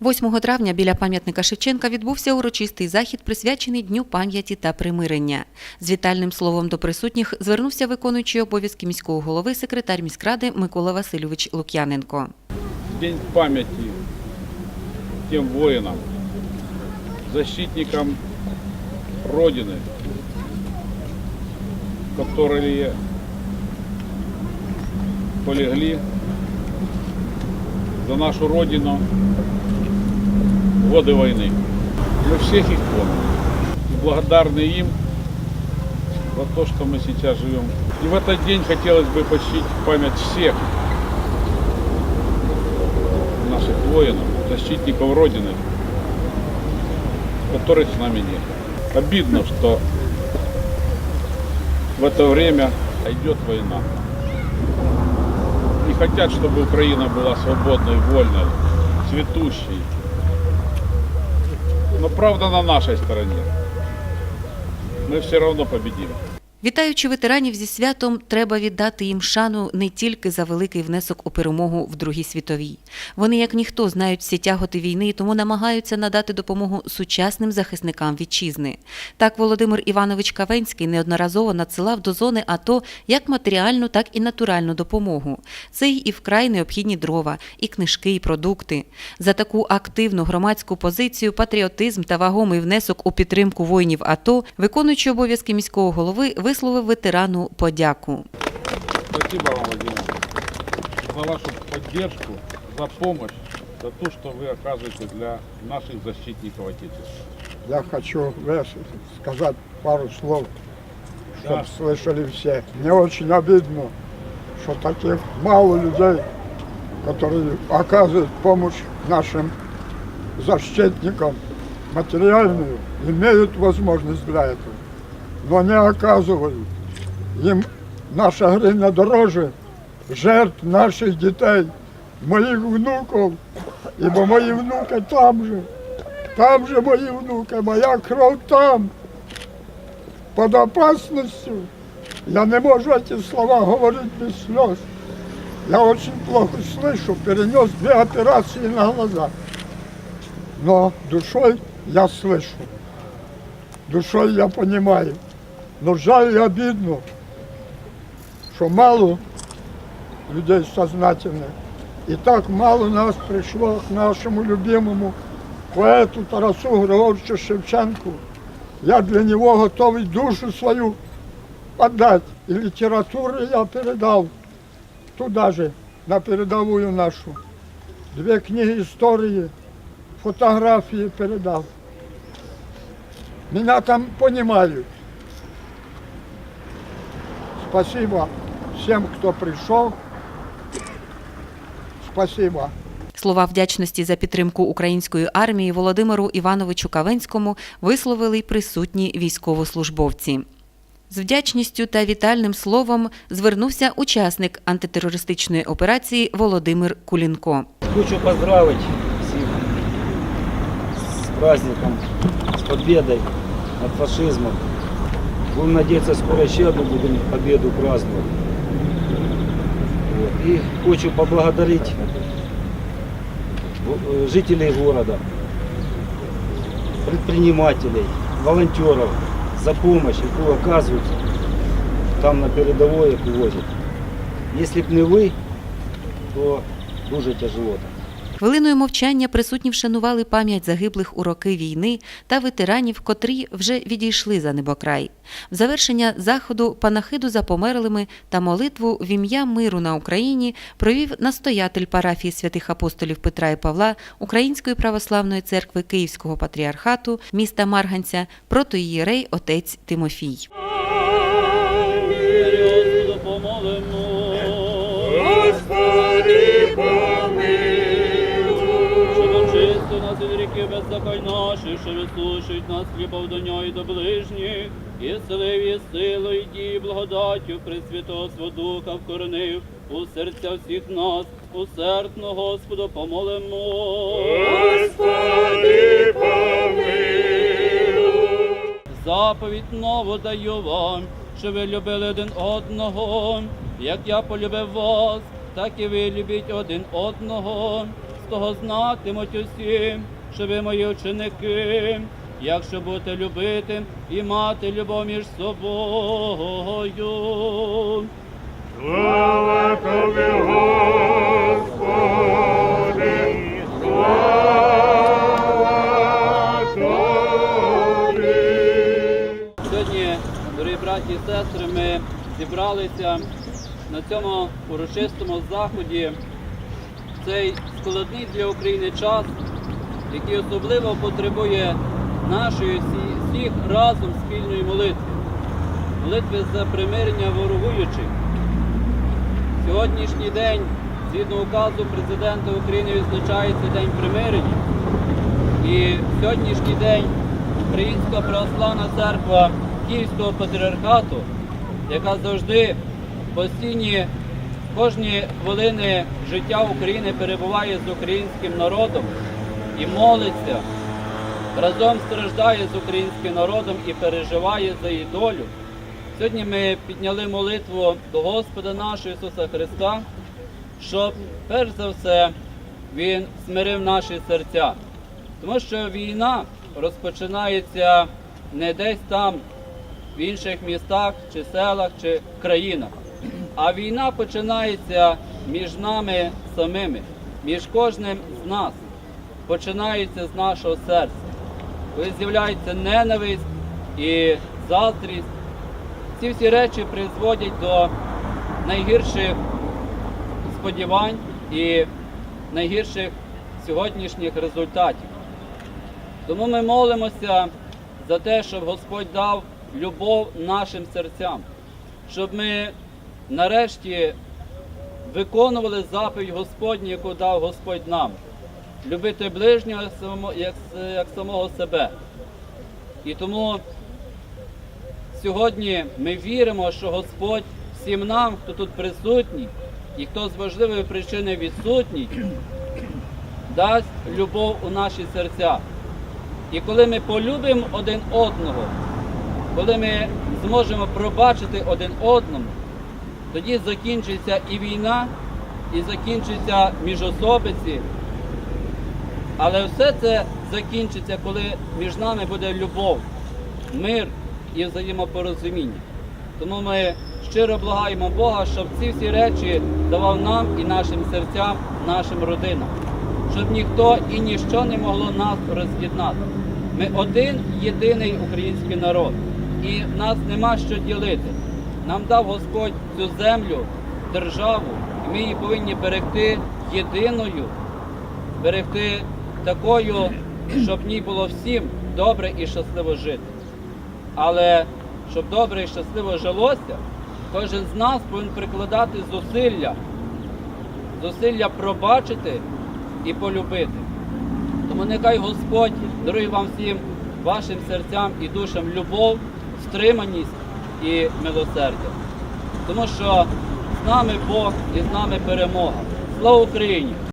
8 травня біля пам'ятника Шевченка відбувся урочистий захід, присвячений Дню пам'яті та примирення. З вітальним словом до присутніх звернувся виконуючий обов'язки міського голови секретар міськради Микола Васильович Лук'яненко. День памяти тем воинам, защитникам Родины, которые полегли за нашу Родину годы войны. Мы всех их помним и благодарны им за то, что мы сейчас живем. И в этот день хотелось бы почтить память всех наших воинов, защитников Родины, которых с нами нет. Обидно, что в это время идет война. Не хотят, чтобы Украина была свободной, вольной, цветущей. Но правда на нашей стороне. Мы все равно победим. Вітаючи ветеранів зі святом, треба віддати їм шану не тільки за великий внесок у перемогу в Другій світовій. Вони, як ніхто, знають всі тяготи війни тому намагаються надати допомогу сучасним захисникам вітчизни. Так Володимир Іванович Кавенський неодноразово надсилав до зони АТО як матеріальну, так і натуральну допомогу. Це й і вкрай необхідні дрова, і книжки, і продукти. За таку активну громадську позицію, патріотизм та вагомий внесок у підтримку воїнів АТО, виконуючий обов'язки міського голови, висловив ветерану подяку. Спасибо вам, Владимир, за вашу поддержку, за помощь, за то, что вы оказываете для наших защитников Отечества. Я хочу Леш, сказать пару слов, чтобы Да. слышали все. Мне очень обидно, что таких мало людей, которые оказывают помощь нашим защитникам материальную, имеют возможность для этого, но не оказывают. Им наша гривня дороже жертв наших детей, моих внуков, ибо мои внуки там же. Там же мої внуки, моя кров там. Под опасностью. Я не можу эти слова говорить без слез. Я очень плохо слышу, перенес две операции на глаза. Но душой я слышу. Душой я понимаю. Но жаль и обидно, что мало людей сознательных. И так мало нас пришло к нашему любимому поету Тарасу Григоровичу Шевченку. Я для него готовий душу свою отдать. И литературу я передал туда же, на передовую нашу. Две книги истории, фотографии передал. Меня там понимают. Спасибо всем, кто пришел. Спасибо. Слова вдячності за підтримку української армії Володимиру Івановичу Кавенському висловили й присутні військовослужбовці. З вдячністю та вітальним словом звернувся учасник антитерористичної операції Володимир Кулінко. Хочу поздравить всех с праздником, с победой над фашизмом. Будем надеяться, скоро еще одну будем победу праздновать. Вот. И хочу поблагодарить э, жителей города, предпринимателей, волонтеров за помощь, яку оказывают там на передовой, яку возят. Если б не ви, то дуже тяжело там. Хвилиною мовчання присутні вшанували пам'ять загиблих у роки війни та ветеранів, котрі вже відійшли за небокрай. В завершення заходу панахиду за померлими та молитву в ім'я миру на Україні провів настоятель парафії святих апостолів Петра і Павла Української православної церкви Київського патріархату міста Марганця протоїєрей отець Тимофій. Господи, помилуй. Очисти нас від ріки беззаконь наших, що вислушують нас хлібов до нього і до ближніх, і вселив є силу і дії благодаттю Пресвятого Свого Духа вкоренив у серця всіх нас, усердно Господу помолимо. Господи, Заповідь нову даю вам, що ви любили один одного, як я полюбив вас, так і ви любіть один одного. Того знатимуть усі, що ви мої ученики, якщо будете любити і мати любов між собою. Слава тобі, Господи, слава тобі. Сьогодні, дорогі браті і сестри, ми зібралися на цьому урочистому заході цей складний для України час, який особливо потребує нашої всіх разом спільної молитви, молитви за примирення ворогуючих. Сьогоднішній день, згідно указу президента України, відзначається День примирення. І сьогоднішній день Українська православна церква Київського патріархату, яка завжди постійні кожні хвилини життя України перебуває з українським народом і молиться, разом страждає з українським народом і переживає за її долю. Сьогодні ми підняли молитву до Господа нашого Ісуса Христа, щоб перш за все Він смирив наші серця. Тому що війна розпочинається не десь там, в інших містах чи селах чи країнах. А війна починається між нами самими, між кожним з нас. Починається з нашого серця. Коли з'являється ненависть і заздрість, ці всі речі призводять до найгірших сподівань і найгірших сьогоднішніх результатів. Тому ми молимося за те, щоб Господь дав любов нашим серцям, щоб ми нарешті виконували заповідь Господню, яку дав Господь нам. Любити ближнього як як самого себе. І тому сьогодні ми віримо, що Господь всім нам, хто тут присутній, і хто з важливої причини відсутній, дасть любов у наші серця. І коли ми полюбимо один одного, коли ми зможемо пробачити один одному, тоді закінчиться і війна, і закінчиться міжособиці. Але все це закінчиться, коли між нами буде любов, мир і взаємопорозуміння. Тому ми щиро благаємо Бога, щоб ці всі речі давав нам і нашим серцям, нашим родинам, щоб ніхто і ніщо не могло нас роз'єднати. Ми один єдиний український народ, і нас нема що ділити. Нам дав Господь цю землю, державу, і ми її повинні берегти єдиною, берегти такою, щоб в ній було всім добре і щасливо жити. Але щоб добре і щасливо жилося, кожен з нас повинен прикладати зусилля, зусилля пробачити і полюбити. Тому нехай Господь дарує вам всім вашим серцям і душам любов, стриманість і милосердя. Тому що з нами Бог і з нами перемога. Слава Україні!